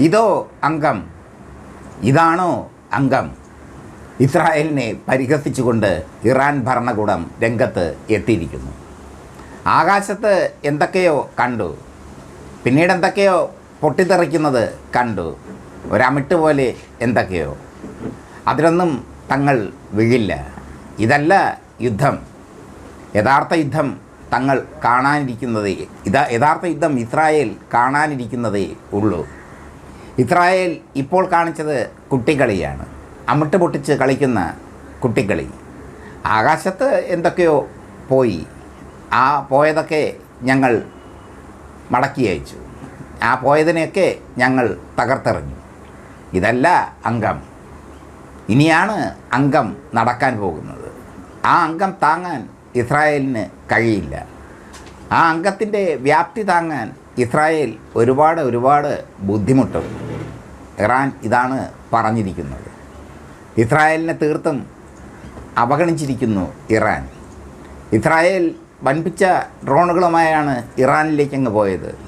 ഇതോ അംഗം? ഇതാണോ അംഗം? ഇസ്രായേലിനെ പരിഹസിച്ചുകൊണ്ട് ഇറാൻ ഭരണകൂടം രംഗത്ത് എത്തിയിരിക്കുന്നു. ആകാശത്ത് എന്തൊക്കെയോ കണ്ടു. പിന്നീട് എന്തൊക്കെയോ പൊട്ടിത്തെറിക്കുന്നത് കണ്ടു. ഒരമിട്ട് പോലെ എന്തൊക്കെയോ. അതിലൊന്നും തങ്ങൾ വീഴില്ല. ഇതല്ല യുദ്ധം. യഥാർത്ഥ യുദ്ധം തങ്ങൾ കാണാനിരിക്കുന്നതേ ഇതാ യഥാർത്ഥ യുദ്ധം ഇസ്രായേൽ കാണാനിരിക്കുന്നതേ ഉള്ളൂ. ഇസ്രായേൽ ഇപ്പോൾ കാണിച്ചത് കുട്ടിക്കളിയാണ് അമിട്ട് പൊട്ടിച്ച് കളിക്കുന്ന കുട്ടിക്കളി ആകാശത്ത് എന്തൊക്കെയോ പോയി. ആ പോയതൊക്കെ ഞങ്ങൾ മടക്കി അയച്ചു. ആ പോയതിനെയൊക്കെ ഞങ്ങൾ തകർത്തെറിഞ്ഞു. ഇതല്ല അംഗം. ഇനിയാണ് അംഗം നടക്കാൻ പോകുന്നത്. ആ അംഗം താങ്ങാൻ ഇസ്രായേലിന് കഴിയില്ല. ആ അംഗത്തിന്റെ വ്യാപ്തി താങ്ങാൻ ഇസ്രായേൽ ഒരുപാട് ഒരുപാട് ബുദ്ധിമുട്ടും. ഇറാൻ ഇതാണ് പറഞ്ഞിരിക്കുന്നത്. ഇസ്രായേലിനെ തീർത്തും അവഗണിച്ചിരിക്കുന്നു ഇറാൻ. ഇസ്രായേൽ വൻപിച്ച ഡ്രോണുകളുമായാണ് ഇറാനിലേക്ക് അങ്ങ് പോയത്.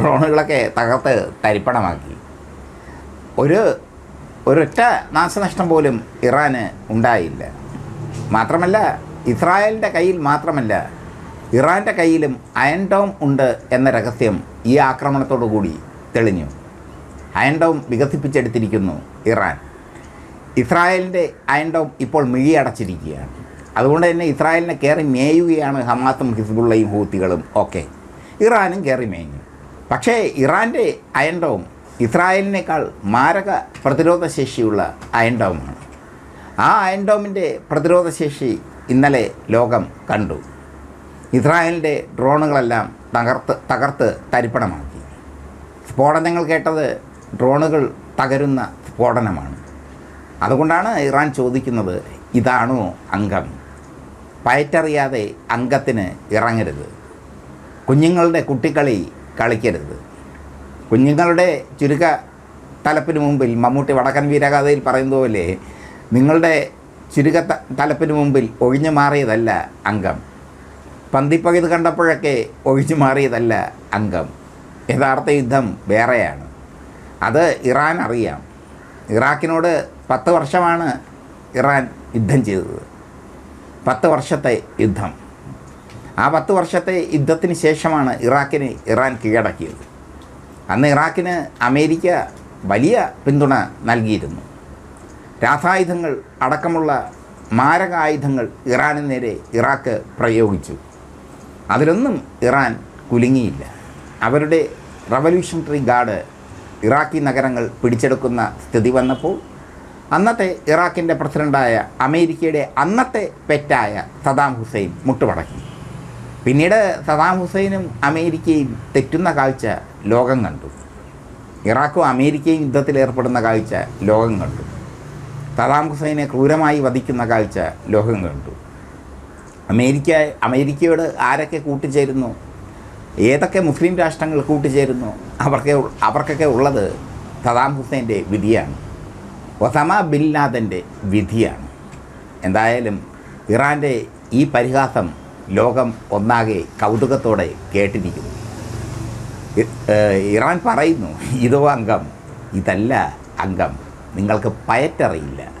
ഡ്രോണുകളൊക്കെ തകർത്ത് തരിപ്പണമാക്കി. ഒരു ഒരൊറ്റ നാശനഷ്ടം പോലും ഇറാന് ഉണ്ടായില്ല. മാത്രമല്ല ഇസ്രായേലിന്റെ കയ്യിൽ മാത്രമല്ല ഇറാന്റെ കയ്യിലും അയൻ ഡോം ഉണ്ട് എന്ന രഹസ്യം ഈ ആക്രമണത്തോടു കൂടി തെളിഞ്ഞു. അയൺ ഡോം വികസിപ്പിച്ചെടുത്തിരിക്കുന്നു ഇറാൻ. ഇസ്രായേലിന്റെ അയൺ ഡോം ഇപ്പോൾ മിഴിയടച്ചിരിക്കുകയാണ് അതുകൊണ്ട് തന്നെ ഇസ്രായേലിനെ കയറി മേയുകയാണ് ഹമാസും ഹിസ്ബുള്ളയും ഹൂത്തികളും ഒക്കെ. ഇറാനും കയറി മേഞ്ഞു. പക്ഷേ ഇറാന്റെ അയൺ ഡോം ഇസ്രായേലിനേക്കാൾ മാരക പ്രതിരോധ ശേഷിയുള്ള ആ അയൺ പ്രതിരോധശേഷി പ്രതിരോധ ശേഷി ഇന്നലെ ലോകം കണ്ടു. ഇസ്രായേലിന്റെ ഡ്രോണുകളെല്ലാം തകർത്ത് തകർത്ത് തരിപ്പണമാക്കി. സ്ഫോടനങ്ങൾ കേട്ടത് ഡ്രോണുകൾ തകരുന്ന സ്ഫോടനമാണ്. അതുകൊണ്ടാണ് ഇറാൻ ചോദിക്കുന്നത് ഇതാണോ അംഗം? പയറ്ററിയാതെ അംഗത്തിന് ഇറങ്ങരുത്. കുഞ്ഞുങ്ങളുടെ കുട്ടിക്കളി കളിക്കരുത്. കുഞ്ഞുങ്ങളുടെ ചുരുക്ക തലപ്പിന് മുമ്പിൽ മമ്മൂട്ടി വടക്കൻ വീരകഥയിൽ പറയുന്നത് പോലെ നിങ്ങളുടെ ചുരുക്ക തലപ്പിന് മുമ്പിൽ ഒഴിഞ്ഞു മാറിയതല്ല അംഗം. പന്തിപ്പകിത് കണ്ടപ്പോഴൊക്കെ ഒഴിഞ്ഞു മാറിയതല്ല അംഗം. യഥാർത്ഥ യുദ്ധം വേറെയാണ്. അത് ഇറാൻ അറിയാം. ഇറാഖിനോട് പത്ത് വർഷമാണ് ഇറാൻ യുദ്ധം ചെയ്തത്. പത്ത് വർഷത്തെ യുദ്ധം. ആ പത്ത് വർഷത്തെ യുദ്ധത്തിന് ശേഷമാണ് ഇറാഖിന് ഇറാൻ കീഴടക്കിയത്. അന്ന് ഇറാഖിന് അമേരിക്ക വലിയ പിന്തുണ നൽകിയിരുന്നു. രാസായുധങ്ങൾ അടക്കമുള്ള മാരകായുധങ്ങൾ ഇറാന് നേരെ ഇറാഖ് പ്രയോഗിച്ചു. അതിലൊന്നും ഇറാൻ കുലുങ്ങിയില്ല. അവരുടെ റവല്യൂഷണറി ഗാർഡ് ഇറാഖി നഗരങ്ങൾ പിടിച്ചെടുക്കുന്ന സ്ഥിതി വന്നപ്പോൾ അന്നത്തെ ഇറാഖിന്റെ പ്രസിഡന്റായ അമേരിക്കയുടെ അന്നത്തെ പെറ്റായ സദാം ഹുസൈൻ മുട്ടുമടക്കി പിന്നീട് സദാം ഹുസൈനും അമേരിക്കയും തെറ്റുന്ന കാഴ്ച ലോകം കണ്ടു. ഇറാഖും അമേരിക്കയും യുദ്ധത്തിൽ ഏർപ്പെടുന്ന കാഴ്ച ലോകം കണ്ടു. സദാം ഹുസൈനെ ക്രൂരമായി വധിക്കുന്ന കാഴ്ച ലോകം കണ്ടു. അമേരിക്ക അമേരിക്കയോട് ആരൊക്കെ കൂട്ടിച്ചേരുന്നു ഏതൊക്കെ മുസ്ലിം രാഷ്ട്രങ്ങൾ കൂട്ടിച്ചേരുന്നു? അവർക്ക് അവർക്കൊക്കെ ഉള്ളത് സദാം ഹുസൈന്റെ വിധിയാണ്. ഒസമ ബിൻ ലാദന്റെ വിധിയാണ്. എന്തായാലും ഇറാന്റെ ഈ പരിഹാസം ലോകം ഒന്നാകെ കൗതുകത്തോടെ കേട്ടിരിക്കുന്നു. ഇറാൻ പറയുന്നു ഇതോ അംഗം ഇതല്ല അംഗം നിങ്ങൾക്ക് പയറ്ററിയില്ല.